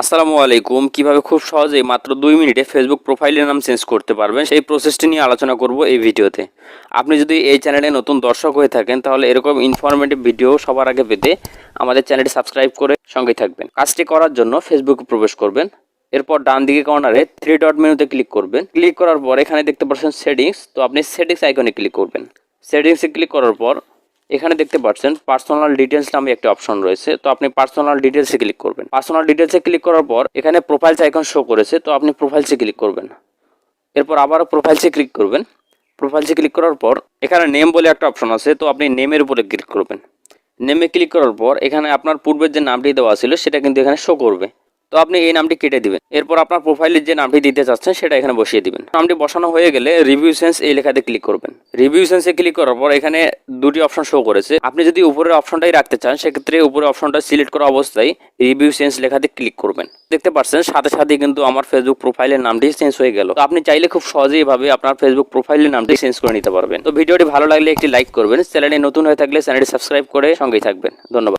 আসসালামু আলাইকুম। কীভাবে খুব সহজেই মাত্র দুই মিনিটে ফেসবুক প্রোফাইলের নাম চেঞ্জ করতে পারবেন, সেই প্রসেসটি নিয়ে আলোচনা করব এই ভিডিওতে। আপনি যদি এই চ্যানেলে নতুন দর্শক হয়ে থাকেন, তাহলে এরকম ইনফরমেটিভ ভিডিও সবার আগে পেতে আমাদের চ্যানেলটি সাবস্ক্রাইব করে সঙ্গে থাকবেন। কাজটি করার জন্য ফেসবুকে প্রবেশ করবেন, এরপর ডান দিকে কর্নারে থ্রি ডট মেনুতে ক্লিক করবেন। ক্লিক করার পর এখানে দেখতে পাচ্ছেন সেটিংস তো আপনি সেটিংস আইকনে ক্লিক করবেন। সেটিংসে ক্লিক করার পর এখানে দেখতে পাচ্ছেন পার্সোনাল ডিটেলস নামে একটা অপশন রয়েছে। তো আপনি পার্সোনাল ডিটেলসে ক্লিক করবেন। পার্সোনাল ডিটেলসে ক্লিক করার পর, এখানে প্রোফাইলস আইকন শো করেছে, তো আপনি প্রোফাইলসে ক্লিক করবেন। এরপর আবারও প্রোফাইলসে ক্লিক করবেন। প্রোফাইলসে ক্লিক করার পর, এখানে নেম বলে একটা অপশন আছে, তো আপনি নেমের উপরে ক্লিক করবেন। নেমে ক্লিক করার পর, এখানে আপনার পূর্বের যে নামটি দেওয়া ছিল, সেটা কিন্তু এখানে শো করবে। তো আপনি এই নামটি কেটে দিবেন। এরপর আপনার প্রোফাইলের যে নামটি দিতে চাচ্ছেন, সেটা এখানে বসিয়ে দিবেন। নামটি বসানো হয়ে গেলে রিভিউ সেন্স এই লেখাতে ক্লিক করবেন। রিভিউ সেন্সে ক্লিক করার পর এখানে দুটি অপশন শো করেছে। আপনি যদি উপরের অপশনটাই রাখতে চান, সেক্ষেত্রে উপরের অপশনটা সিলেক্ট করা অবস্থায় রিভিউ সেন্স লেখাতে ক্লিক করবেন। দেখতে পাচ্ছেন, সাথে সাথে কিন্তু আমার ফেসবুক প্রোফাইলের নামটি চেঞ্জ হয়ে গেল। আপনি চাইলে খুব সহজেই ভাবে আপনার ফেসবুক প্রোফাইলের নামটি চেঞ্জ করে নিতে পারবেন। তো ভিডিওটি ভালো লাগলে একটি লাইক করবেন। চ্যানেলে নতুন হয়ে থাকলে চ্যানেলটি সাবস্ক্রাইব করে সঙ্গেই থাকবেন। ধন্যবাদ।